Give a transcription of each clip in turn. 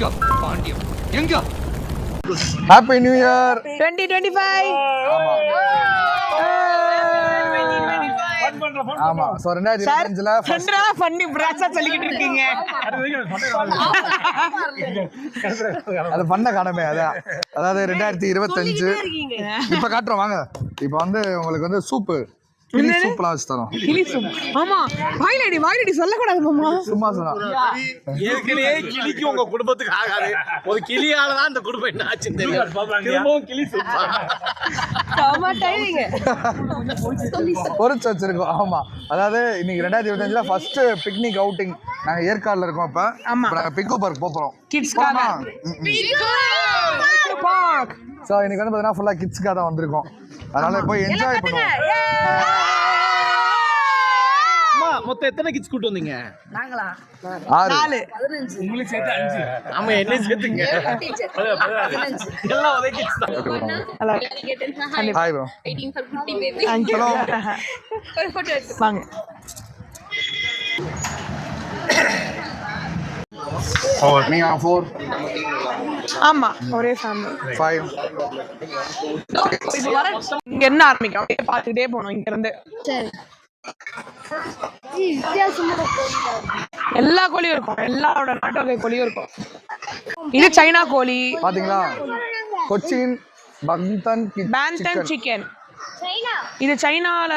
எங்க பாண்டியம் எங்க? Happy new year twenty twenty five ஆமா. சோ ரெண்டாயிரத்தி சார் இருபத்தஞ்சுல ஃப்ரெண்டா பண்ணி பிராஸா சொல்லிக்கிட்டு இருக்கீங்க. அது பண்ண காணமே அதான். அதாவது ரெண்டாயிரத்தி இருபத்தஞ்சு. இப்ப காட்டுறோம் வாங்க. இப்ப வந்து உங்களுக்கு வந்து சூப்பு. கிளி சூப்லாம் வச்சு தரோம். கிளி சூப் ஆமா. வாயிலடி வாயிலடி சொல்லக்கூடாது மாமா. சும்மா ஏற்கனவே கிளிக்கு உங்க குடும்பத்துக்கு ஆகாது. ஒரு கிளியால தான் இந்த குடும்பம் என்ன ஆச்சுன்னு தெரியும் திரும்பவும் கிளி சுத்தா பொறிச்சு வச்சிருக்கோம். ஆமா. அதாவது இன்னைக்கு ரெண்டாயிரத்தி இருபத்தஞ்சுல ஃபர்ஸ்ட் பிக்னிக் அவுட்டிங் நாங்க ஏற்காடுல இருக்கோம் இப்ப பிக்கோ பார்க் போறோம் கிட்ஸ்க்காக பார்க் ஸோ இன்னைக்கு வந்து பார்த்தீங்கன்னா ஃபுல்லாக கிட்ஸ்க்காக தான் வந்திருக்கோம். அதனால போய் என்ஜாய் பண்ணுவோம். மொத்தம் எத்தனை கிட்ஸ் கூட்டு வந்தீங்க? ஆறு. நாலு. ஆமா என்ன சேர்த்துங்க. எல்லாம் ஒரே கிட்ஸ் தான். Hello hi bro waiting for Kutti baby. Thank you Hello. ஒரு photo எடுத்து வாங்க. நீங்கள் ஃபோர் ஆமா ஒரே ஃபேமிலி ஃபைவ் இப்போ வர இங்க இருந்து ஆரம்பிக்கும்? அப்படியே பார்த்துக்கிட்டே போகணும் இங்க இருந்து எல்லா கோழியும் இருக்கும். எல்லாரோட நாட்டு வகை கோழியும் இருக்கும். இது சைனா கோழி. பாத்தீங்களா? கொச்சின் பக்தன் பேந்தன் சிக்கன். இது சைனால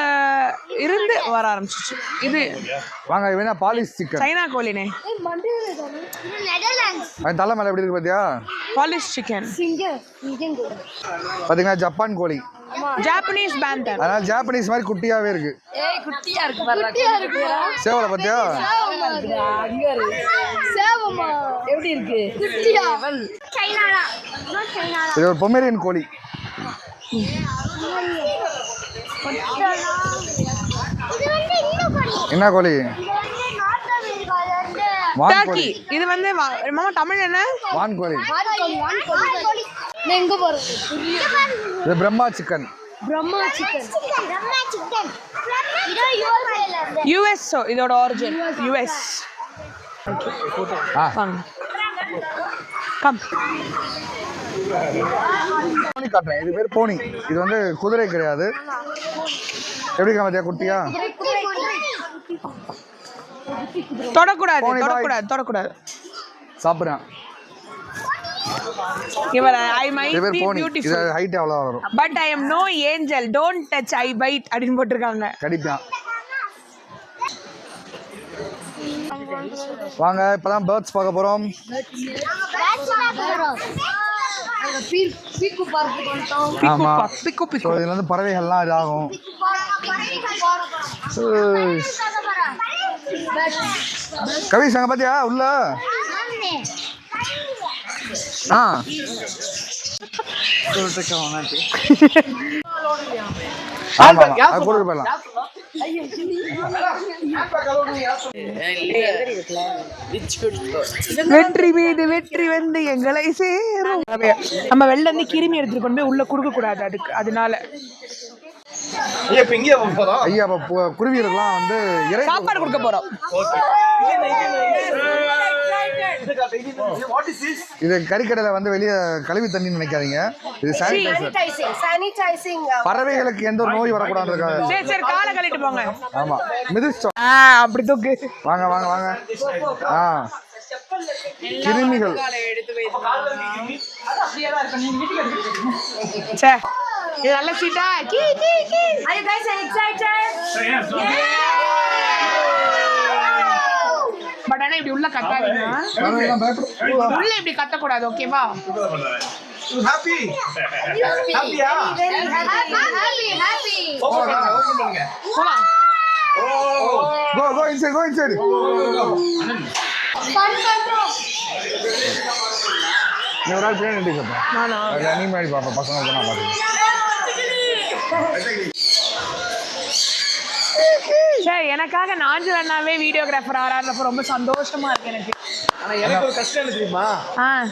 இருந்து வர ஆரம்பிச்சிச்சு. இது வாங்க வேணா பாலிஷ் சிக்கன் சைனா கோழினே. தலை மேலே எப்படி இருக்கு பாத்தியா? பாலிஷ் சிக்கன் பாத்தீங்கன்னா ஜப்பான் கோழி. ஜாப்பனீஸ் பேந்தன் அதனால ஜாப்பனீஸ் மாதிரி குட்டியாவே இருக்கு. சேவலை பாத்தியா? எப்படி இருக்கு? சைனாடா சைனாடா இது ஒரு பொமேரியன் கோழி இது வந்து இன்னும் பண்ணி என்ன கோழி? டர்க்கி இது வந்து மாமா தமிழ் என்ன? வான் கோழி. வான்கோழி எங்க போறது இது Brahma chicken. Brahma chicken. Brahma chicken இதோ யூஎஸ்ஏல இருந்து யுஎஸ் இதோட ஆரிஜின் யுஎஸ் ஆ. வாங்க. கம் போனி காட்டுறேன். இது பேர் போனி. இது வந்து குதிரை கிடையாது. எப்படி பாத்தியா குட்டியா? தொடக்கூடாது. தொடக்கூடாது தொடக்கூடாது. சாப்பிட்றேன். இவர் ஐ மை போனி இது ஹைட் எவ்வளோ வரும். But I am no angel don't touch I bite அப்படின்னு போட்டிருக்காங்க. கடிப்பான். வாங்க இப்பதான் பேர்ட்ஸ் பார்க்க போறோம். பீக்கு பார்க்கு வந்துட்டோம் ஆமா பிக்கு. ஸோ பிக்கு இதுல இருந்து பறவைகள்லாம் இதாகும். ஏய், கவிஷ் அங்க பாத்தியா? உள்ள. ஆ. போயிடலாம். வெற்றி மீது வெற்றி வந்து எங்களை சேரும். நம்ம வெளில இருந்து கிருமி எடுத்துட்டு கொண்டு போய் உள்ள கொடுக்க கூடாது அதுக்கு அதனால. இப்ப இங்கே போறோம்? ஐயா அப்ப பு- குருவிகளுக்கெல்லாம் வந்து இறை சாப்பாடு கொடுக்க போறோம். இது கறிக்கடையில வந்து வெளியே கழுவி தண்ணி நினைக்காதீங்க. இது சானிடைசர் பறவைகளுக்கு எந்த ஒரு நோய் வரக்கூடாதுக்காக சரி சரி காலை கழிட்டு போங்க. ஆமா. மிதிச்சிட்டோம் ஆ அப்படி தூக்கு. வாங்க வாங்க வாங்க. ஆ. கிருமிகள். சே. இது நல்ல சீட்டா கீ கீ கீ. You guys excited? பட் ஆனா இப்படி உள்ள பயப்படும் உள்ள இப்படி கத்தக்கூடாது ஓகேவா ஹாப்பி ஹாப்பியா ஓபன் பண்ணுங்க போலாம். நீ ஒரு ஆள் நானா? பார்ப்பேன் பசங்க நான் பார்த்துக்கேன் சரி எனக்காக நாஞ்சல் அண்ணாவே வீடியோகிராஃபர் ஆறாடுறப்ப ரொம்ப சந்தோஷமா இருக்கு எனக்கு. ஆனா எனக்கு ஒரு கஷ்டம் என்ன தெரியுமா? ஆ.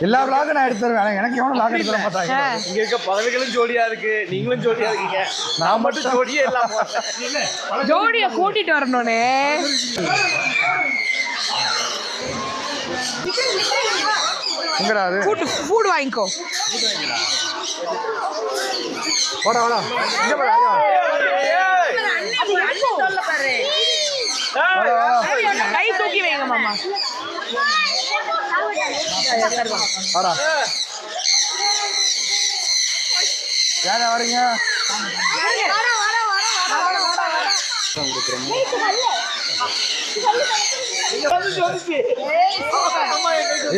எல்லா விளாகும் நான் எடுத்துருவேன். எனக்கு எவனும் லாக் எடுத்துட மாட்டாங்க. இங்க இருக்க பறவைகளும் ஜோடியா இருக்கு. நீங்களும் ஜோடியா இருக்கீங்க. நான் மட்டும் ஜோடியே இல்லாம ஜோடிய கூட்டிட்டு வரணும்னே. எங்கடா அது? ஃபுட் ஃபுட் வாங்கிக்கோ. வாடா வாடா. இங்க. வாடா, வாடா. கை தூக்கி வைங்க மாமா. வாடா. யாரா வரீங்க? ஐயா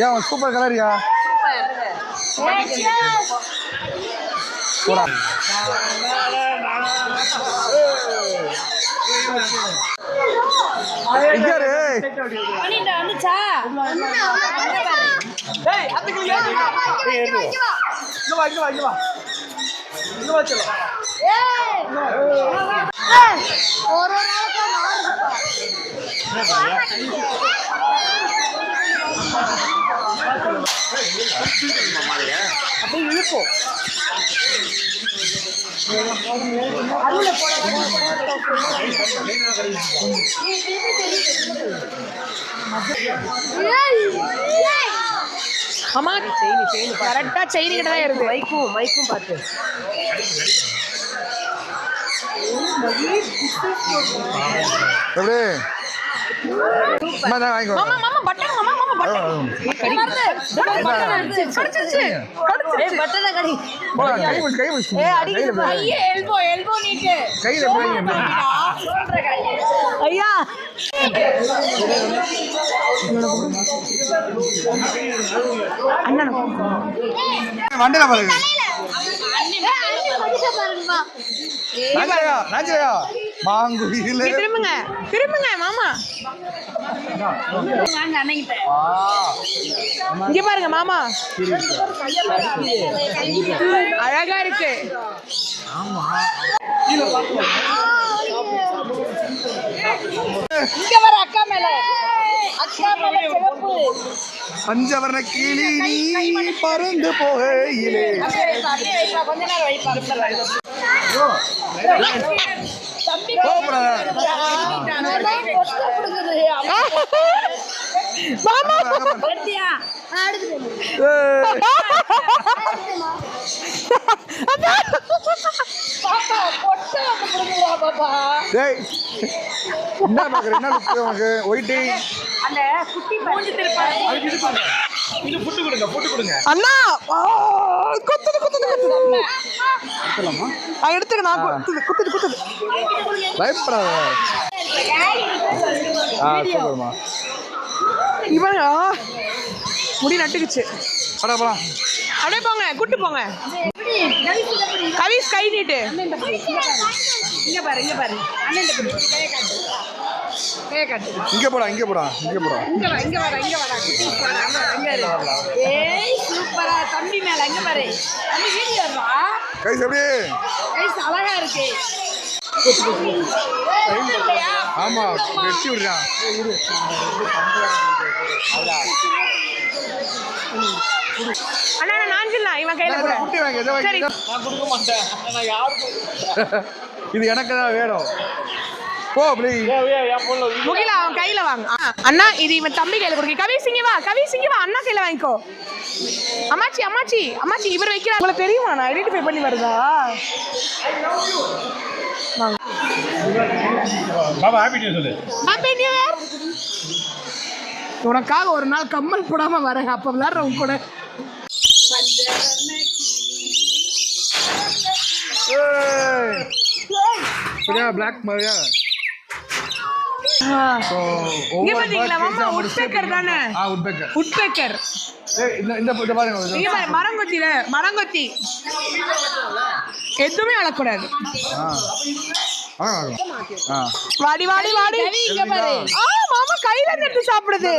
அவன் சூப்பர் கலரியா போடா. இங்க வா இங்க வா இங்க வா இங்க வா ஒரு அப்படியே இழுப்போம் ஆமா கரெக்டா செயின் கிட்ட தான் இருக்கு மைக்கும் மைக்கும் பார்த்து எப்படி? ஐயா அண்ணன் வண்டியில பாருங்க மாங்குயிலே. திரும்புங்க. திரும்புங்க மாமா. இங்க பாருங்க மாமா. அழகா இருக்கு. இங்க வர அக்கா மேல. அக்கா மேல சிவப்பு. பஞ்சவர்ண கிளி நீ பறந்து போகையிலே. கொஞ்ச நேரம். மாமா என்ன பாக்குற? என்ன ஒயிட்டு அந்த குட்டி மூஞ்சி திருப்பாரு அதுக்கு இது பாருங்க இது புட்டு கொடுங்க புட்டு கொடுங்க. அண்ணா! ஆ, குத்துது குத்துது குத்துது. ஆ, எடுத்துக்க நான் குத்துது குத்துது குத்துது. பயப்படாத. ஆ சூப்பர்மா இவன் ஆ, முடி நட்டுக்குச்சு. போடா போலாம் அப்படியே போங்க கூட்டு போங்க. கவிஸ் கை நீட்டு. இங்க பாரு இங்க பாரு. அண்ணன் இங்க போடா இங்க போடா இங்க போடா. இங்க வா இங்க வர இங்க வர குட்டீஸ் வர அங்க அங்க இரு ஏய் சூப்பரா தம்பி மேல இங்க பாரு. தம்பி வீடியோ வா கை அப்படியே. கைஸ் அழகா இருக்கு. ஆமா வெட்டி விடுறான் அண்ணா நான் நாஞ்சிடலாம் இவன் கையில கூட குட்டி வாங்க நான் கொடுக்க மாட்டேன். நான் யாருக்கும் இது எனக்கு தான் வேணும். போ ப்ளீ ஏன் ஏன் என் பொண்ணு முகிலா அவன் கையில வாங்க. ஆ, அண்ணா இது இவன் தம்பி கையில கொடுக்க. கவி சிங்க வா கவி சிங்க வா அண்ணா கையில வாங்கிக்கோ. அம்மாச்சி அம்மாச்சி அம்மாச்சி இவர் வைக்கிறா உங்களுக்கு தெரியுமா? நான் ஐடென்டிஃபை பண்ணி வருதா? வாங்க பாபா ஹாப்பி நியூ சொல்லு. ஹாப்பி நியூ இயர் உனக்காக ஒரு நாள் கம்மல் போடாம வரேன். அப்ப விளையாடுற உன் கூட. சரியா பிளாக் மாதிரியா? ஸோ இங்க பாத்தீங்களா? மாமா உட்பேக்கர் தானே? ஆ உட்பேக்கர் இந்த இந்த இந்த பாருங்க இது. இங்க பாரு மரங்கொத்தில மரங்கொத்தி. எதுவுமே அழக்கூடாது வாடி வாடி வாடி. இங்க பாரு. ஆ மாமா கையில இருந்து எடுத்து சாப்பிடுது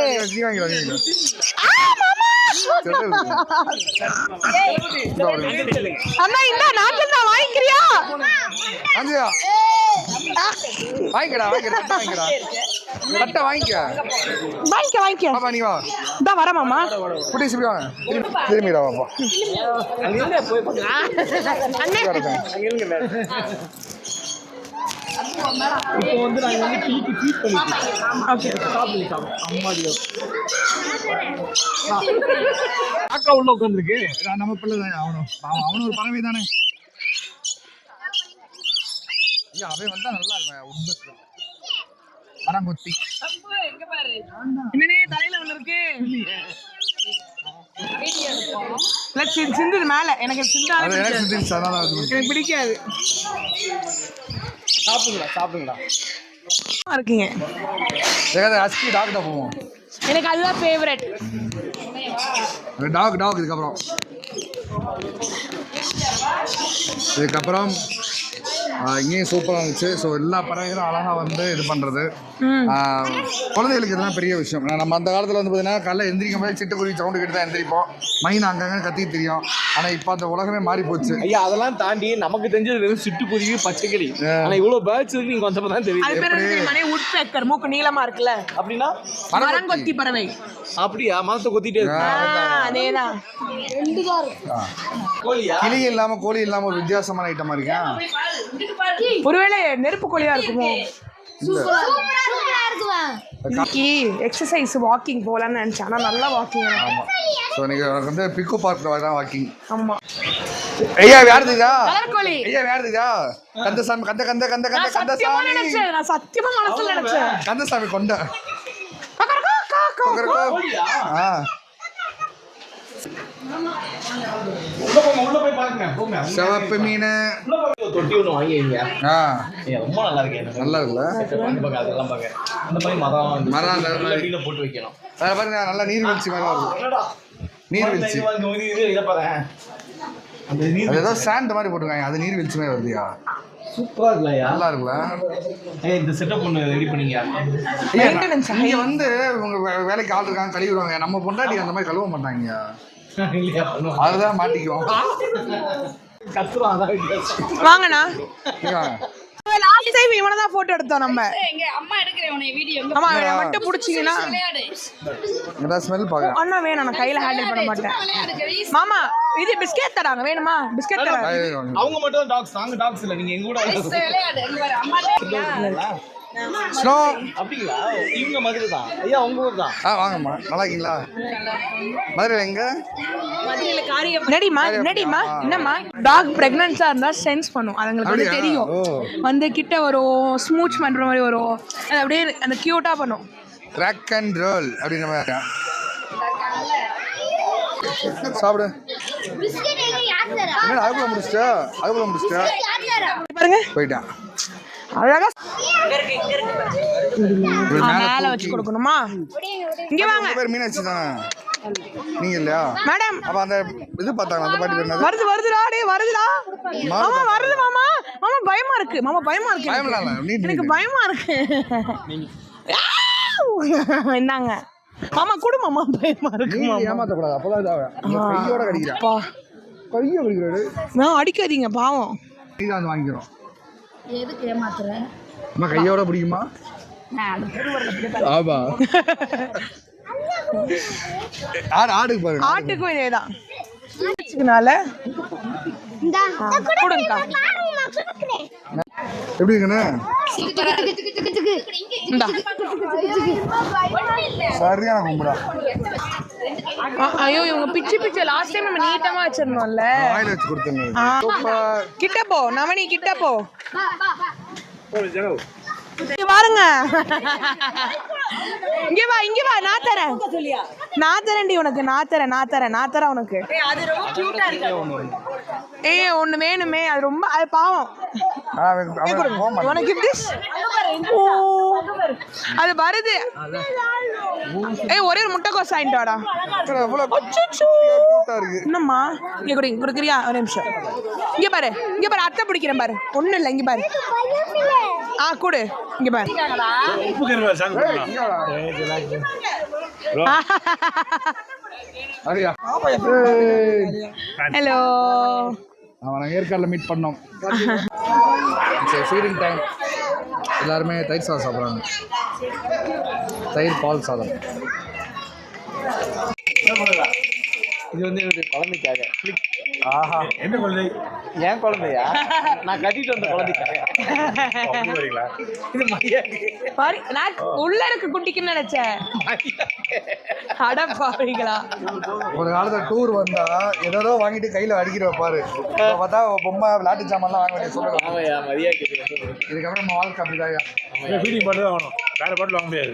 ஆ மாமா. அண்ணா இந்த அஞ்சியா? வாங்கிக்கடா வாங்கிக்கடா வாங்கிக்கடா. தட்டை வாங்கிக்க. வாங்கிக்க வாங்கிக்க. பாப்பா நீ வா. இந்தா வர மாமா. குட்டி சிப்பி வாங்க. திரும்பி திரும்பிடா பாப்பா அண்ணே. வரேன் இப்போ வந்து நாங்க வந்து கிளிக்கு ஃபீட் பண்ணிட்டு ஓகே. அம்மாடியோ காக்கா உள்ள உட்காந்துருக்கு நம்ம பிள்ளை தான்? அவனும் அவன் அவனும் ஒரு பறவை தானே ஐயா அவன் வந்தா நல்லா இருக்கும் உட்பஸ்ல மரங்கொத்தி. என்னனே தலையில ஒண்ணு இருக்கு. சிந்துது மேல. எனக்கு எனக்கு பிடிக்காது. சாப்பிடுங்களா சாப்பிடுங்களா இருக்கீங்க. ஏதாவது அஸ்கி டாக்டா போவோம். எனக்கு அதுதான் ஃபேவரட் டாக் டாக் இதுக்கப்புறம். இதுக்கப்புறம் இங்கேயும் சூப்பராக இருந்துச்சு. ஸோ எல்லா பறவைகளும் அழகாக வந்து இது பண்ணுறது குழந்தைகளுக்கு இதெல்லாம் பெரிய விஷயம். நான் நம்ம அந்த காலத்தில் வந்து பார்த்தீங்கன்னா காலைல எந்திரிக்கும் போது சிட்டுக்குருவி சவுண்டு கேட்டு தான் எந்திரிப்போம். மைன் அங்கங்கே கத்தி தெரியும். ஆனால் இப்போ அந்த உலகமே மாறி போச்சு. ஐயா அதெல்லாம் தாண்டி நமக்கு தெரிஞ்சது வெறும் சிட்டுக்குருவி பச்சைக்கிளி. ஆனா இவ்வளவு பேர்ட்ஸ் இருக்கு நீங்க வந்தப்ப தான் தெரியுது. அது பேர் என்ன தெரியுமானே உட் பேக்கர் மூக்கு நீளமா இருக்குல்ல? அப்படின்னா? மரங்கொத்தி பறவை. அப்படியா? மரத்தை கொத்திட்டே இருக்கு? ஆ, அதேதான். கிளி இல்லாமல் கோழி இல்லாமல் ஒரு வித்தியாசமான ஐட்டமாக இருக்கேன் ஒருவேளை நெருப்பு கோழியா இருக்குமோ? இன்னைக்கு எக்ஸசைஸ் வாக்கிங் போலாம்னு நினைச்சேன். ஆனா நல்லா வாக்கிங் ஆமாம் ஸோ இன்னைக்கு எனக்கு வந்து பிக்கு பார்க்கில் தான் வாக்கிங் ஆமா. ஐயா யாருதுதா கலர் கோழி. ஐயா யாருதுதா கந்தசாமி கந்த கந்த கந்த கந்த கந்தசாமி. நான் சத்தியமா மனசுல நினைச்சேன். கந்தசாமி கொண்ட. ஆ உள்ள போங்க உள்ள போய் பாருங்க போங்க சிவப்பு மீன். தொட்டி ஆ. ரொம்ப நல்லா இருக்கு நல்லா இருக்குல்ல? அதெல்லாம் பார்க்க அந்த மாதிரி மரம் மரம் போட்டு வைக்கணும். அதை பாருங்க நல்லா நீர்வீழ்ச்சி மாதிரி வருது. என்னடா? நீர்வீழ்ச்சி அது ஏதோ சாண்ட் மாதிரி போட்டிருக்காங்க. அது நீர்வீழ்ச்சி மாதிரி வருதுயா? சூப்பரா இருக்குல்லையா நல்லா இருக்குல்ல? ஏய் இந்த செட்டப் ஒன்று ரெடி பண்ணீங்க. இங்க வந்து வே- வேலைக்கு ஆள் இருக்காங்க கழுவிடுவாங்க நம்ம பொண்டாட்டி அந்த மாதிரி கழுவ மாட்டாங்க அதுதான் மாட்டிக்குவோம். வாங்கண்ணா. லாஸ்ட் டைம் இவனை தான் போட்டோ எடுத்தோம் நம்ம. எங்க அம்மா எடுக்கிறேன் உன்னை வீடியோ ஆமா இவனை மட்டும் பிடிச்சிங்கன்னா விளையாடு ஏதாவது ஸ்மெல் பார்க்க அண்ணா வேணும் நான் கையில ஹேண்டில் பண்ண மாட்டேன். மாமா இது பிஸ்கெட் தராங்க வேணுமா? பிஸ்கெட் தராங்க. அவங்க மட்டும் தான் டாக்ஸ் நாங்க டாக்ஸ் இல்ல நீங்க எங்க கூட விளையாடு. இங்க பாரு அம்மா ஸ்னோ அப்படிங்களா? இவங்க மதுரை தான். ஐயா உங்க ஊர் தான். ஆ வாங்கம்மா. நல்லா இருக்கீங்களா? மதுரை எங்க? நடிமா நடிமா என்னம்மா? டாக் பிரெக்னன்ஸா இருந்தா சென்ஸ் பண்ணும். அது எங்களுக்கு வந்து அப்படியா? தெரியும். வந்து கிட்ட வரும் ஸ்மூச் பண்ற மாதிரி வரும். அது அப்படியே அந்த கியூட்டா பண்ணும். ட்ராக் அண்ட் ரோல் அப்படின்ற மாதிரி சாப்பிடு. பிஸ்கட் எங்க யார் தரா? என்ன அதுக்குள்ள முடிச்சிட்டா? அதுக்குள்ள முடிச்சிட்டா? பாருங்க. போயிட்டான் அழகா மேல வச்சு கொடுக்கணுமா? இங்க வாங்க. பேர் மீனாட்சி தானே? நீங்க இல்லையா? மேடம். அப்ப அந்த இது பார்த்தாங்க அந்த பாட்டி பேர் வருது வருதுடா டேய் வருதுடா. மாமா வருது மாமா. மாமா பயமா இருக்கு. மாமா பயமா இருக்கு. பயம்லாம் இல்ல, எனக்கு. பயமா இருக்கு. என்னங்க மாமா குடு மாமா. பயமா இருக்கு மாமா. ஏமாத்தக்கூடாது. அப்பதான் இதாகும் இந்த கையோட கடிக்கிறா. அப்பா. கையை கடிக்கிறாரு நான் அடிக்காதீங்க பாவம். வாங்கிக்கிறோம். எதுக்கு ஏமாத்துற? அம்மா கையோட பிடிக்குமா? ஆமா. ஆடு ஆடுக்கு பாருங்க ஆட்டுக்கும் கொடுங்கக்கா. எப்படி இருக்குண்ணே சரியான கும்பிடா. ஐயோ இவங்க பிச்சு பிச்சு லாஸ்ட் டைம் நம்ம நீட்டமா வச்சிருந்தோம்ல. வாயில வச்சு கொடுத்துருங்க. கிட்ட போ நவனி கிட்ட போ. இங்க பாருங்க. இங்க வா இங்க வா நான் தரேன். நான் தரேன்டி உனக்கு நான் தரேன் நான் தரேன் நான் தரேன் உனக்கு. ஏய் ஒண்ணு வேணுமே அது ரொம்ப அது பாவம். உனக்கு அது வருது. ஏய் ஒரே ஒரு முட்டைக்கோஸ் வாங்கிட்டு வாடா. என்னம்மா? இங்க குடி கொடுக்குறியா ஒரு நிமிஷம். இங்க பாரு இங்க பாரு அத்தை பிடிக்கிறேன் பாரு. ஒண்ணும் இல்ல இங்க பாரு. ஆ கொடு இங்க பாரு. ஹலோ அவனை ஏற்காடில் மீட் பண்ணோம். ஃபீடிங் டைம் எல்லாருமே தயிர் சாதம் சாப்பிட்றாங்க. தயிர் பால் சாதம். இது வந்து என்னுடைய குழந்தைக்காக. ஆஹா. என்ன குழந்தை? என் குழந்தையா? நான் கட்டிட்டு வந்த குழந்தைக்காக. நான் உள்ள இருக்க குட்டிக்குன்னு நினைச்சேன். அட பாருங்களா ஒரு காலத்துல டூர் வந்தா ஏதோ வாங்கிட்டு கையில அடிக்கிற பாரு. பார்த்தா பொம்மை விளையாட்டு சாமான்லாம் வாங்க வேண்டிய சொல்லுங்க மரியாதை. இதுக்கப்புறம் நம்ம வாழ்க்கை அப்படிதான் ஃபீடிங் பாட்டு தான் வேணும். வேற பாட்டில் வாங்க முடியாது.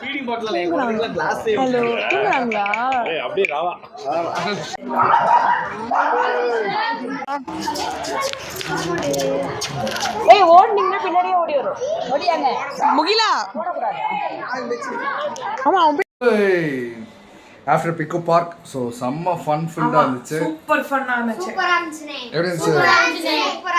ஃபீடிங் பாட்டில் கிளாஸ் ஹலோ தூங்குறாங்களா? ஏய், அப்படியே ராவா ஏய் ஓடுனீங்கன்னா பின்னாடியே ஓடி வரும். ஓடியாங்க. முகிலா. ஆமா அவன் ஆஃப்டர் பிக்கு பார்க் ஸோ செம்ம ஃபன் ஃபில்டாக இருந்துச்சு. சூப்பர் ஃபன்னா இருந்துச்சு. சூப்பரா இருந்துச்சுனே. எப்படி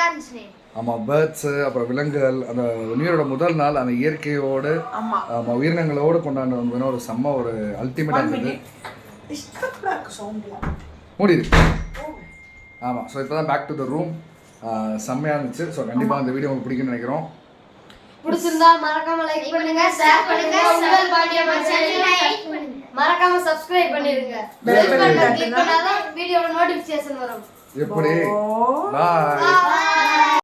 இருந்துச்சு? ஆமாம் பேர்ட்ஸு அப்புறம் விலங்குகள் அந்த நீரோட முதல் நாள் அந்த இயற்கையோடு ஆமா. ஆமாம் உயிரினங்களோடு கொண்டாட வந்து ஒரு செம்ம ஒரு அல்டிமேட்டாக இருந்தது. மூடி இருக்கு ஆமாம் ஸோ இப்போ தான் பேக் டு த ரூம் செம்மையாக இருந்துச்சு. ஸோ கண்டிப்பாக அந்த வீடியோ உங்களுக்கு பிடிக்கும்னு நினைக்கிறோம். பிடிச்சிருந்தா மறக்காம லைக் பண்ணுங்க ஷேர் பண்ணுங்க உங்கள் பாண்டியம்மா சேனலை மறக்காம சப்ஸ்கிரைப் பண்ணிருங்க பெல் பட்டன் கிளிக் பண்ணாதான் வீடியோட நோட்டிபிகேஷன் வரும். எப்படி? பாய்